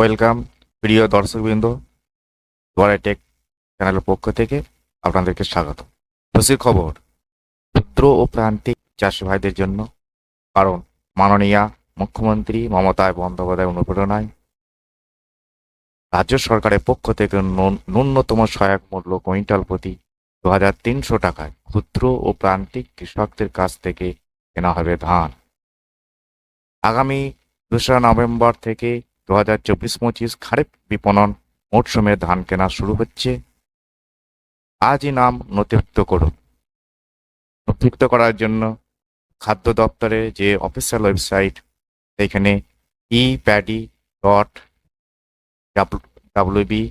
Welcome প্রিয় দর্শকবৃন্দ দুয়ারে টেক চ্যানেলের পক্ষ থেকে আপনাদেরকে স্বাগত। খুশির খবর ক্ষুদ্র ও প্রান্তিক চাষি ভাইদের জন্য, কারণ মাননীয়া মুখ্যমন্ত্রী মমতায় বন্দ্যোপাধ্যায় অনুপ্রেরণায় রাজ্য সরকারের পক্ষ থেকে ন্যূন- ন্যূনতম সহায়ক মূল্য কুইন্টাল প্রতি দু হাজার তিনশো টাকায় ক্ষুদ্র ও প্রান্তিক কৃষকদের কাছ থেকে কেনা হবে ধান। আগামী দোসরা নভেম্বর থেকে দু হাজার চব্বিশ পঁচিশ খারিফ বিপণন মরশুমে ধান কেনা শুরু হচ্ছে। আজই নাম নথিভুক্ত করুন। নথিভুক্ত করার জন্য খাদ্য দপ্তরের যে অফিসিয়াল ওয়েবসাইট সেখানে e paddy dot WB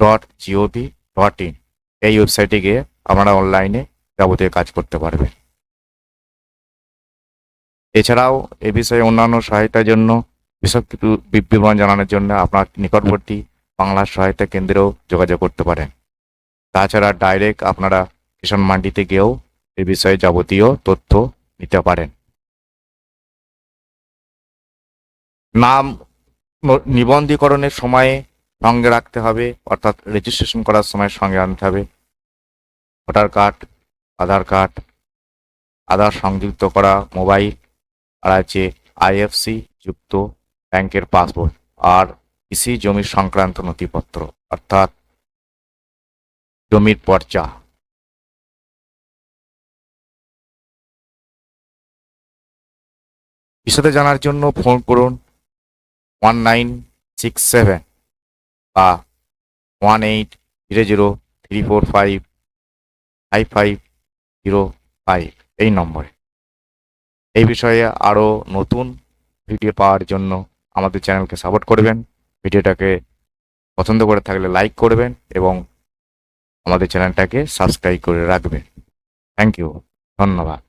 dot GOV dot in এই ওয়েবসাইটে গিয়ে আপনারা অনলাইনে যাবতীয় কাজ করতে পারবেন। এছাড়াও এ বিষয়ে অন্যান্য সহায়তার জন্য বিশদ বিবরণ জানানোর জন্য আপনার নিকটবর্তী বাংলা সহায়তা কেন্দ্রেও যোগাযোগ করতে পারেন। তাছাড়া ডাইরেক্ট আপনারা কিষাণ মান্ডিতে গিয়েও এ বিষয়ে যাবতীয় তথ্য নিতে পারেন। নাম নিবন্ধীকরণের সময়ে সঙ্গে রাখতে হবে, অর্থাৎ রেজিস্ট্রেশন করার সময় সঙ্গে আনতে হবে। Voter card, Aadhaar card, Aadhaar সংযুক্ত করা, মোবাইল, আর আছে আইএফসি যুক্ত ব্যাংকের পাসবই আর কৃষি জমির সংক্রান্ত নথিপত্র, অর্থাৎ জমির পর্চা। বিশদে জানার জন্য ফোন করুন ওয়ান নাইন সিক্স সেভেন বা one eight zero zero three four five five five zero five. এই নম্বরে। এই বিষয়ে আরও নতুন ভিডিও পাওয়ার জন্য আমাদের চ্যানেলকে সাপোর্ট করবেন, ভিডিওটাকে পছন্দ করে থাকলে লাইক করবেন এবং আমাদের চ্যানেলটাকে সাবস্ক্রাইব করে রাখবেন। থ্যাংক ইউ, ধন্যবাদ।